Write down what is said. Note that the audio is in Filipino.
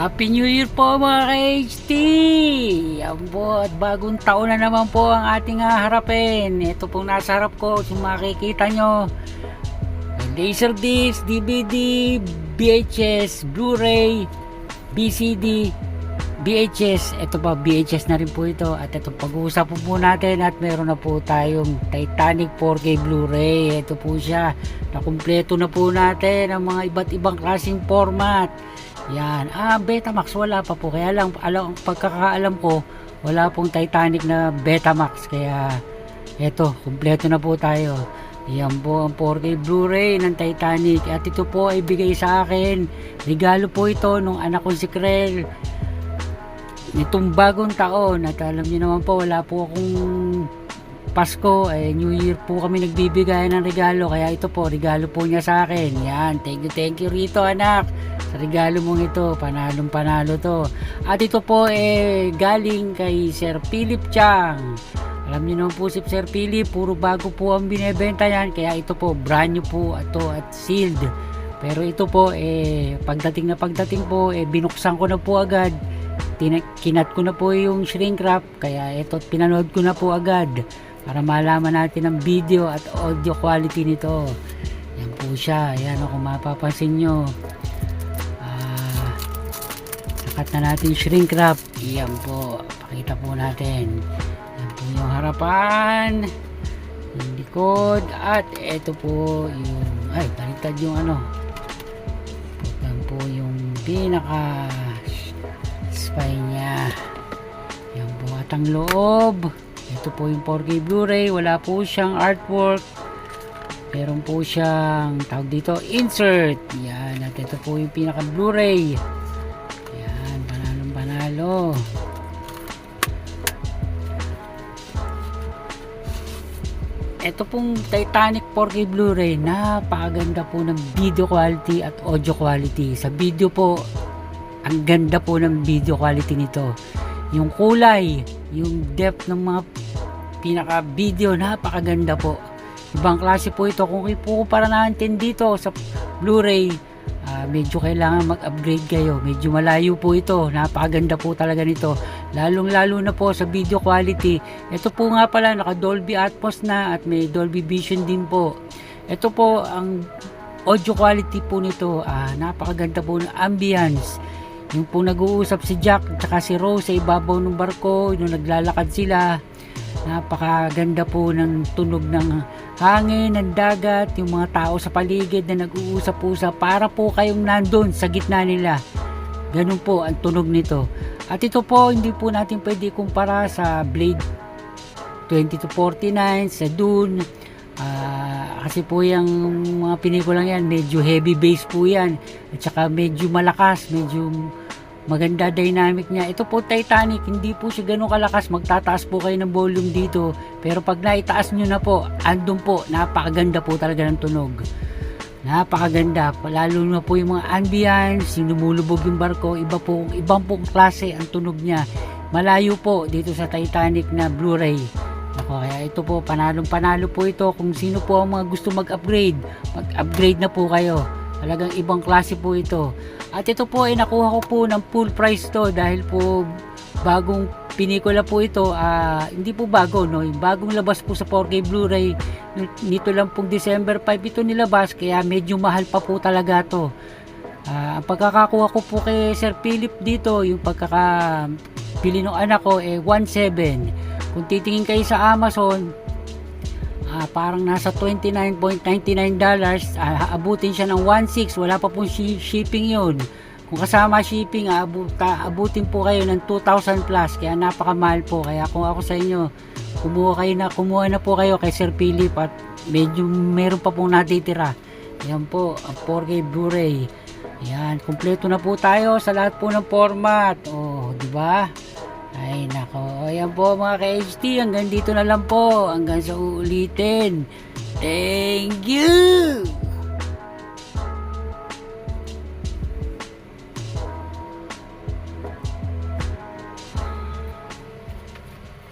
Happy New Year po mga ka-HT! Yan po, at bagong taon na naman po ang ating haharapin. Ito pong nasa harap ko, kung makikita nyo. Laserdisc, DVD, VHS, Blu-ray, BCD, VHS. Ito pa, VHS na rin po ito. At ito, pag-uusapan po natin at meron na po tayong Titanic 4K Blu-ray. Ito po siya. Nakumpleto na po natin ang mga iba't ibang klaseng format. Yan. Ah, Betamax wala pa po. Kaya lang, alam, pagkakaalam ko, wala pong Titanic na Betamax. Kaya, eto, kumpleto na po tayo. Yan po ang 4K Blu-ray ng Titanic. At ito po ay bigay sa akin. Regalo po ito nung anak ko si Krell. Nitong bagong taon. At alam niyo naman po, wala po akong Pasko, eh, New Year po kami nagbibigay ng regalo. Kaya ito po, regalo po niya sa akin. Yan, thank you, thank you rito anak. Sa regalo mong ito, panalong panalo to. At ito po eh, galing kay Sir Philip Chang. Alam niyo naman po si Sir Philip, puro bago po ang binebenta yan. Kaya ito po, brand new po ito at sealed. Pero ito po, eh, pagdating na pagdating po, eh, binuksan ko na po agad. Tina- kinat ko na po yung shrink wrap. Kaya ito, pinanood ko na po agad para malaman natin ang video at audio quality nito. Yan po siya. Yan kung mapapansin nyo. Ah, sakat na natin shrink wrap. Yan po. Pakita po natin. Yan po yung harapan. Yung likod. At ito po yung... Ay, baliktad yung ano. Yan po yung pinaka spine niya. Yan po at ang loob. Ito po yung 4K Blu-ray. Wala po siyang artwork. Meron po siyang tawag dito insert. Yan. At ito po yung pinaka Blu-ray. Yan. Panalong panalo. Ito pong Titanic 4K Blu-ray, napakaganda po ng video quality at audio quality. Sa video po, ang ganda po ng video quality nito. Yung kulay, yung depth ng mga pinaka video, napakaganda po. Ibang klase po ito. Kung ikukumpara natin dito sa Blu-ray, ah, medyo kailangan mag-upgrade kayo. Medyo malayo po ito. Napakaganda po talaga nito. Lalong lalo na po sa video quality. Ito po nga pala, naka Dolby Atmos na at may Dolby Vision din po. Ito po ang audio quality po nito. Ah, napakaganda po ng ambience. Yung po nag-uusap si Jack at si Rose sa ibabaw ng barko, yung naglalakad sila. Napakaganda po ng tunog ng hangin, ng dagat, yung mga tao sa paligid na nag-uusap-usap para po kayong nandun sa gitna nila. Ganun po ang tunog nito. At ito po, hindi po natin pwede kumpara sa Blade 20 to 49, sa Dune. Ah, kasi po yung mga pinikulang yan, medyo heavy bass po yan. At saka medyo malakas, medyo maganda dynamic niya. Ito po Titanic, hindi po siya ganun kalakas. Magtataas po kayo ng volume dito. Pero pag naitaas nyo na po, andun po, napakaganda po talaga ng tunog. Napakaganda, lalo na po yung mga ambience, yung lumulubog yung barko, iba po, ibang pong klase ang tunog niya. Malayo po dito sa Titanic na Blu-ray. Ako, kaya ito po, panalong panalo po ito. Kung sino po ang mga gusto mag-upgrade, mag-upgrade na po kayo. Talagang ibang klase po ito. At ito po ay nakuha ko po ng full price to dahil po bagong pinikula po ito. ah, hindi po bago, no? Yung bagong labas po sa 4K Blu-ray nito lang pong December 5 ito nilabas kaya medyo mahal pa po talaga to. Ang pagkakakuha ko po kay Sir Philip dito, yung pagkaka bili ng anak ko eh 1.7. Kung titingin kayo sa Amazon, ah, parang nasa $29.99 dollars, ah, abutin siya ng 1.6, wala pa pong shi- shipping yun. Kung kasama shipping, aabuta, abutin po kayo ng 2,000 plus, kaya napakamahal po. Kaya kung ako sa inyo, kumuha kayo na, kumuha na po kayo kay Sir Philip at medyo meron pa pong natitira. Yan po, ang 4K Blu-ray. Yan, kumpleto na po tayo sa lahat po ng format. Oh, di ba? Ay, nako. Ayan po mga ka-HT, hanggang dito na lang po. Hanggang sa uulitin. Thank you!